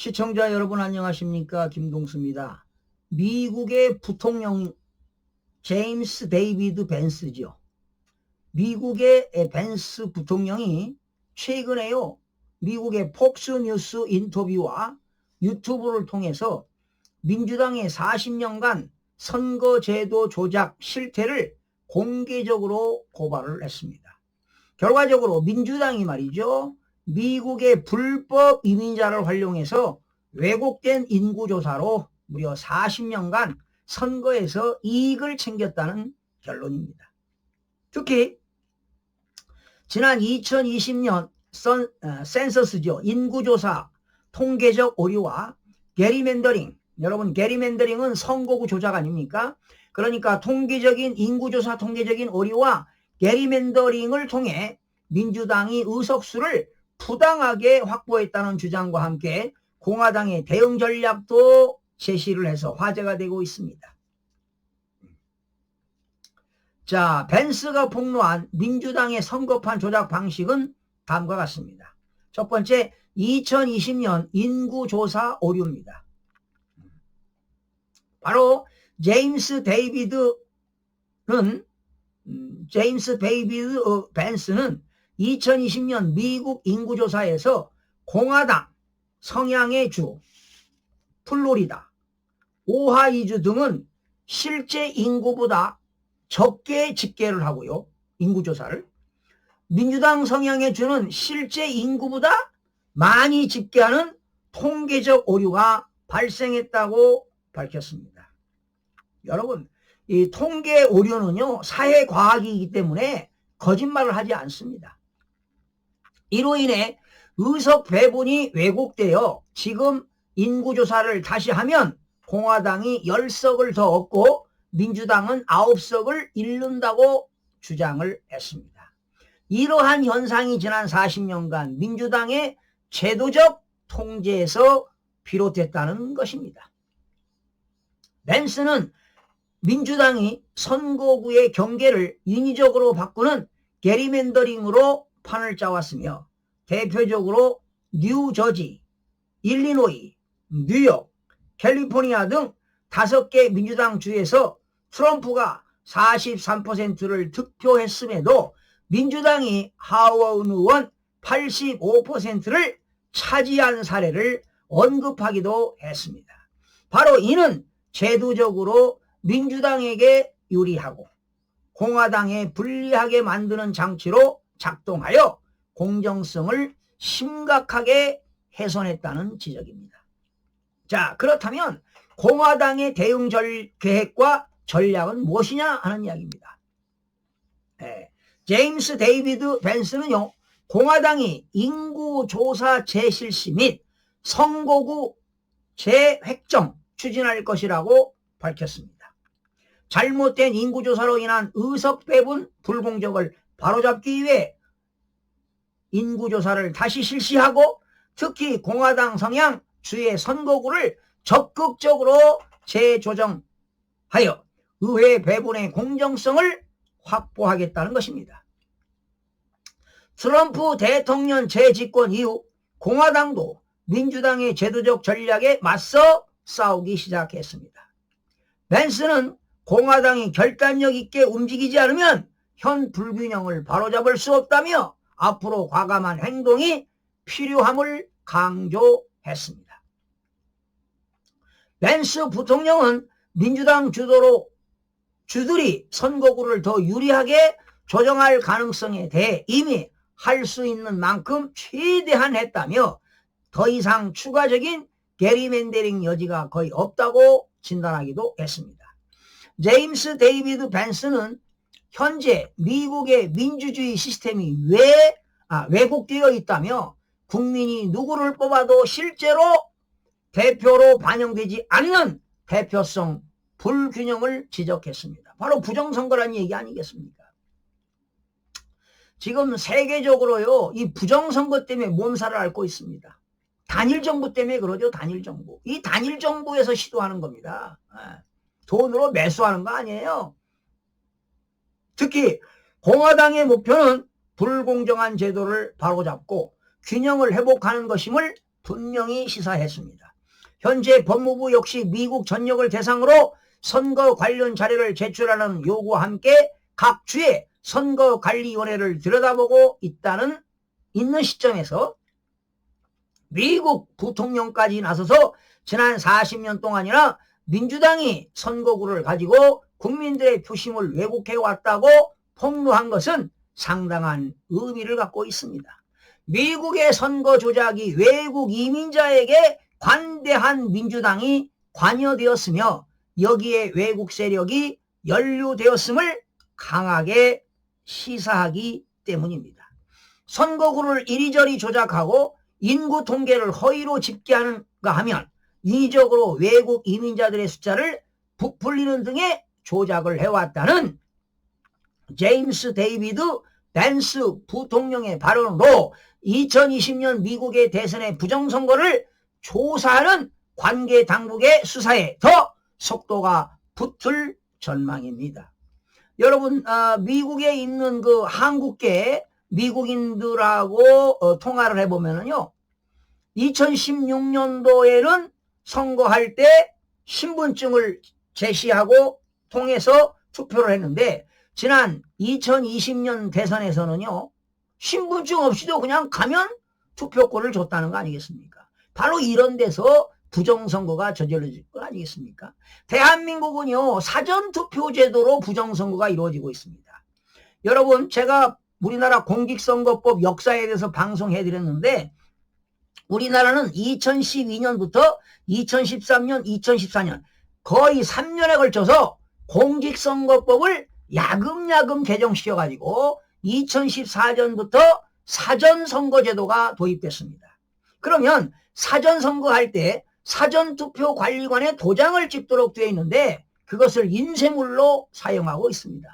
시청자 여러분 안녕하십니까 김동수입니다. 미국의 부통령 제임스 데이비드 벤스죠. 미국의 벤스 부통령이 최근에요. 미국의 폭스뉴스 인터뷰와 유튜브를 통해서 민주당의 40년간 선거제도 조작 실태를 공개적으로 고발을 했습니다. 결과적으로 민주당이 말이죠. 미국의 불법 이민자를 활용해서 왜곡된 인구조사로 무려 40년간 선거에서 이익을 챙겼다는 결론입니다. 특히 지난 2020년 선, 어, 센서스죠. 인구조사 통계적 오류와 게리맨더링 여러분 게리맨더링은 선거구 조작 아닙니까? 그러니까 통계적인 인구조사 통계적인 오류와 게리맨더링을 통해 민주당이 의석수를 부당하게 확보했다는 주장과 함께 공화당의 대응 전략도 제시를 해서 화제가 되고 있습니다. 자, 벤스가 폭로한 민주당의 선거판 조작 방식은 다음과 같습니다. 첫 번째, 2020년 인구조사 오류입니다. 바로 제임스 데이비드는 음, 제임스 데이비드 어, 벤스는 2020년 미국 인구조사에서 공화당 성향의 주 플로리다 오하이주 등은 실제 인구보다 적게 집계를 하고요. 인구조사를. 민주당 성향의 주는 실제 인구보다 많이 집계하는 통계적 오류가 발생했다고 밝혔습니다. 여러분, 이 통계 오류는요, 사회과학이기 때문에 거짓말을 하지 않습니다. 이로 인해 의석 배분이 왜곡되어 지금 인구조사를 다시 하면 공화당이 10석을 더 얻고 민주당은 9석을 잃는다고 주장을 했습니다. 이러한 현상이 지난 40년간 민주당의 제도적 통제에서 비롯됐다는 것입니다. 벤스는 민주당이 선거구의 경계를 인위적으로 바꾸는 게리맨더링으로 판을 짜왔으며 대표적으로 뉴저지, 일리노이, 뉴욕, 캘리포니아 등 다섯 개 민주당 주에서 트럼프가 43%를 득표했음에도 민주당이 하원 의원 85%를 차지한 사례를 언급하기도 했습니다. 바로 이는 제도적으로 민주당에게 유리하고 공화당에 불리하게 만드는 장치로 작동하여 공정성을 심각하게 훼손했다는 지적입니다. 자, 그렇다면 공화당의 대응 절, 계획과 전략은 무엇이냐 하는 이야기입니다. 네. 제임스 데이비드 벤스는요, 공화당이 인구조사 재실시 및 선거구 재획정 추진할 것이라고 밝혔습니다. 잘못된 인구조사로 인한 의석 배분 불공정을 바로잡기 위해 인구조사를 다시 실시하고 특히 공화당 성향 주의 선거구를 적극적으로 재조정하여 의회 배분의 공정성을 확보하겠다는 것입니다. 트럼프 대통령 재집권 이후 공화당도 민주당의 제도적 전략에 맞서 싸우기 시작했습니다. 벤스는 공화당이 결단력 있게 움직이지 않으면 현 불균형을 바로잡을 수 없다며 앞으로 과감한 행동이 필요함을 강조했습니다. 벤스 부통령은 민주당 주도로 주들이 선거구를 더 유리하게 조정할 가능성에 대해 이미 할 수 있는 만큼 최대한 했다며 더 이상 추가적인 게리맨데링 여지가 거의 없다고 진단하기도 했습니다. 제임스 데이비드 벤스는 현재 미국의 민주주의 시스템이 왜 아, 왜곡되어 있다며 국민이 누구를 뽑아도 실제로 대표로 반영되지 않는 대표성 불균형을 지적했습니다. 바로 부정선거라는 얘기 아니겠습니까? 지금 세계적으로요, 이 부정선거 때문에 몸살을 앓고 있습니다. 단일 정부 때문에 그러죠, 단일 정부. 이 단일 정부에서 시도하는 겁니다. 예. 돈으로 매수하는 거 아니에요. 특히 공화당의 목표는 불공정한 제도를 바로잡고 균형을 회복하는 것임을 분명히 시사했습니다. 현재 법무부 역시 미국 전역을 대상으로 선거 관련 자료를 제출하는 요구와 함께 각 주의 선거관리위원회를 들여다보고 있다는 있는 시점에서 미국 부통령까지 나서서 지난 40년 동안이나 민주당이 선거구를 가지고 국민들의 표심을 왜곡해 왔다고 폭로한 것은 상당한 의미를 갖고 있습니다. 미국의 선거 조작이 외국 이민자에게 관대한 민주당이 관여되었으며 여기에 외국 세력이 연루되었음을 강하게 시사하기 때문입니다. 선거구를 이리저리 조작하고 인구 통계를 허위로 집계하는가 하면 인위적으로 외국 이민자들의 숫자를 부풀리는 등의 조작을 해왔다는 제임스 데이비드 댄스 부통령의 발언으로 2020년 미국의 대선의 부정선거를 조사하는 관계 당국의 수사에 더 속도가 붙을 전망입니다. 여러분 어, 미국에 있는 그 한국계 미국인들하고 어, 통화를 해보면요 2016년도에는 선거할 때 신분증을 제시하고 통해서 투표를 했는데 지난 2020년 대선에서는요 신분증 없이도 그냥 가면 투표권을 줬다는 거 아니겠습니까? 바로 이런 데서 부정선거가 저질러질 거 아니겠습니까? 대한민국은요, 사전투표 제도로 부정선거가 이루어지고 있습니다. 여러분, 제가 우리나라 공직선거법 역사에 대해서 방송해드렸는데, 우리나라는 2012년부터 2013년, 2014년, 거의 3년에 걸쳐서 공직선거법을 야금야금 개정시켜가지고 2014년부터 사전선거제도가 도입됐습니다. 그러면 사전선거할 때 사전투표관리관에 도장을 찍도록 되어 있는데 그것을 인쇄물로 사용하고 있습니다.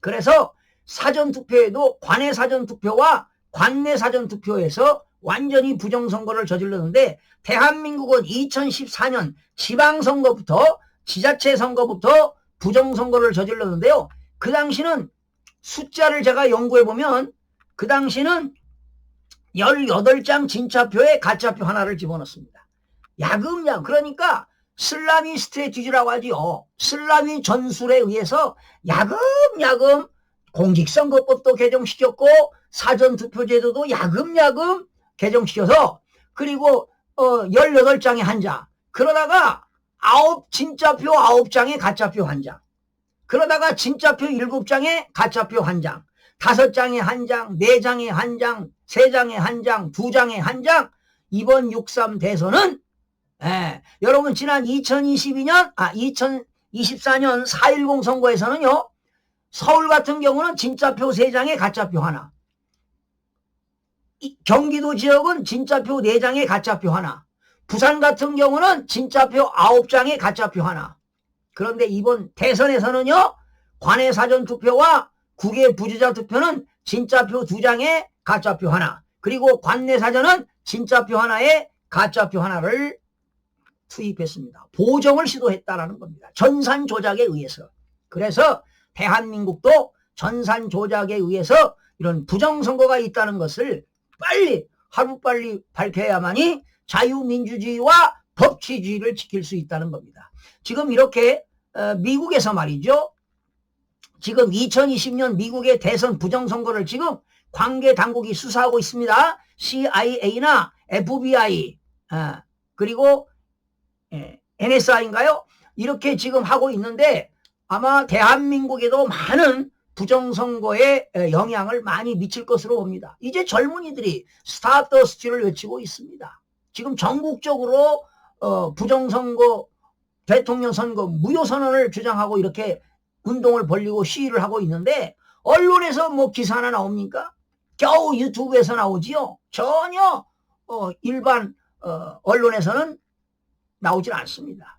그래서 사전투표에도 관내 사전투표와 관내 사전투표에서 완전히 부정선거를 저질렀는데 대한민국은 2014년 지방선거부터 지자체 선거부터 부정선거를 저질렀는데요. 그 당시는 숫자를 제가 연구해 보면 그 당시는 18장 진짜표에 가짜표 하나를 집어넣습니다. 야금야금. 그러니까 슬라미 스트레티지라고 하지요. 슬라미 전술에 의해서 야금야금 공직선거법도 개정시켰고 사전투표제도도 야금야금 개정시켜서 그리고 어 18장에 한 장. 그러다가 아홉 진짜표 9장에 가짜표 한 장. 그러다가 진짜표 7장에 가짜표 한 장. 다섯 장에 한 장, 네 장에 한 장, 세 장에 한 장, 두 장에 한 장. 이번 6.3 대선은 예, 여러분 지난 2022년 아 2024년 4.10 선거에서는요. 서울 같은 경우는 진짜표 3장에 가짜표 하나. 경기도 지역은 진짜표 4장에 가짜표 하나. 부산 같은 경우는 진짜표 9장에 가짜표 하나. 그런데 이번 대선에서는요. 관내 사전 투표와 국외 부주자 투표는 진짜표 두 장에 가짜표 하나 그리고 관내 사전은 진짜표 하나에 가짜표 하나를 투입했습니다. 보정을 시도했다라는 겁니다. 전산 조작에 의해서. 그래서 대한민국도 전산 조작에 의해서 이런 부정선거가 있다는 것을 빨리 하루빨리 밝혀야만이 자유민주주의와 법치주의를 지킬 수 있다는 겁니다. 지금 이렇게 어, 미국에서 말이죠. 지금 2020년 미국의 대선 부정선거를 지금 관계 당국이 수사하고 있습니다. CIA나 FBI 어, 그리고 예, NSI인가요? 이렇게 지금 하고 있는데 아마 대한민국에도 많은 부정선거에 영향을 많이 미칠 것으로 봅니다. 이제 젊은이들이 스타더스티를 외치고 있습니다. 지금 전국적으로 어, 부정선거 대통령 선거 무효 선언을 주장하고 이렇게 운동을 벌리고 시위를 하고 있는데 언론에서 뭐 기사 하나 나옵니까? 겨우 유튜브에서 나오지요. 전혀 어, 일반 어, 언론에서는 나오질 않습니다.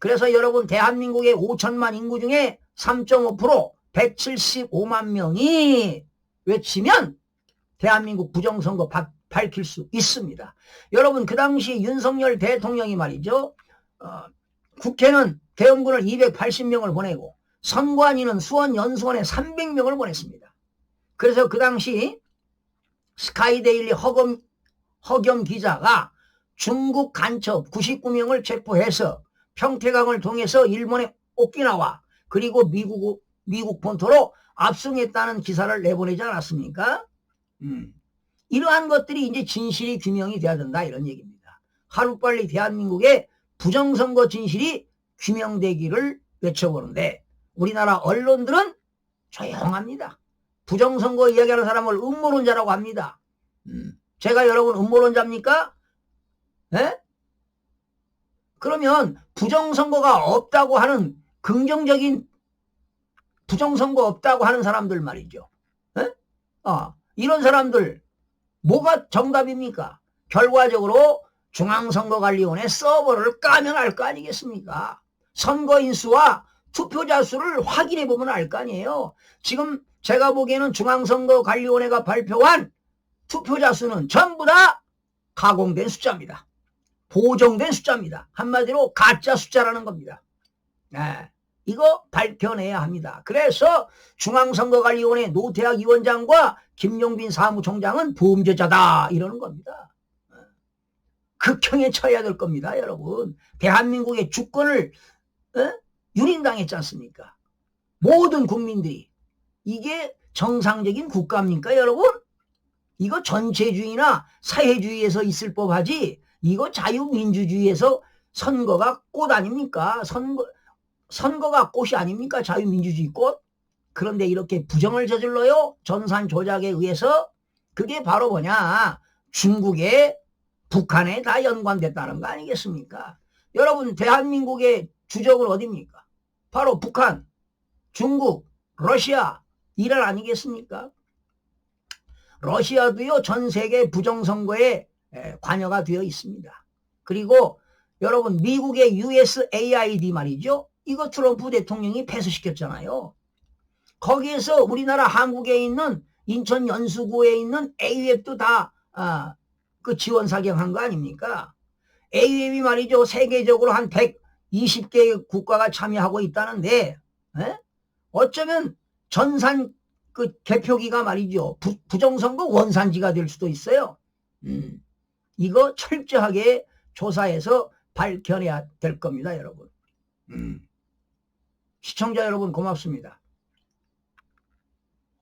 그래서 여러분 대한민국의 5천만 인구 중에 3.5% 175만 명이 외치면 대한민국 부정선거 바, 밝힐 수 있습니다. 여러분 그 당시 윤석열 대통령이 말이죠. 어, 국회는 대원군을 280명을 보내고 선관위는 수원 연수원에 300명을 보냈습니다. 그래서 그 당시 스카이데일리 허검, 허겸 기자가 중국 간첩 99명을 체포해서 평택강을 통해서 일본의 오키나와 그리고 미국, 미국 본토로 압송했다는 기사를 내보내지 않았습니까? 음. 이러한 것들이 이제 진실이 규명이 돼야 된다 이런 얘기입니다. 하루빨리 대한민국의 부정선거 진실이 규명되기를 외쳐보는데 우리나라 언론들은 조용합니다. 부정선거 이야기하는 사람을 음모론자라고 합니다. 음. 제가 여러분 음모론자입니까? 에? 그러면 부정선거가 없다고 하는 긍정적인 부정선거 없다고 하는 사람들 말이죠. 에? 어, 이런 사람들 뭐가 정답입니까? 결과적으로 중앙선거관리원의 서버를 까면 알 거 아니겠습니까? 선거인 수와 투표자 수를 확인해 보면 알 거 아니에요. 지금 제가 보기에는 중앙선거관리원회가 발표한 투표자 수는 전부 다 가공된 숫자입니다. 보정된 숫자입니다. 한마디로 가짜 숫자라는 겁니다. 네, 이거 밝혀내야 합니다. 그래서 중앙선거관리원회 노태학 위원장과 김용빈 사무총장은 범죄자다 이러는 겁니다. 네. 극형에 처해야 될 겁니다, 여러분. 대한민국의 주권을 에? 유린당했지 않습니까? 모든 국민들이 이게 정상적인 국가입니까, 여러분? 이거 전체주의나 사회주의에서 있을 법하지 이거 자유민주주의에서 선거가 꽃 아닙니까? 선거, 선거가 꽃이 아닙니까? 자유민주주의 꽃? 그런데 이렇게 부정을 저질러요? 전산 조작에 의해서 그게 바로 뭐냐? 중국에 북한에 다 연관됐다는 거 아니겠습니까? 여러분 대한민국의 주적은 어디입니까? 바로 북한, 중국, 러시아, 이란 아니겠습니까? 러시아도요 전 세계 부정선거에 관여가 되어 있습니다. 그리고 여러분 미국의 USAID 말이죠. 이거 트럼프 대통령이 폐쇄시켰잖아요. 거기에서 우리나라 한국에 있는 인천 연수구에 있는 AUF도 다, 아, 그 지원 사격한 거 아닙니까? AUF이 말이죠. 세계적으로 한 120개 국가가 참여하고 있다는데, 에? 어쩌면 전산 그 개표기가 말이죠. 부, 부정선거 원산지가 될 수도 있어요. 음, 이거 철저하게 조사해서 밝혀내야 될 겁니다, 여러분. 음. 시청자 여러분 고맙습니다.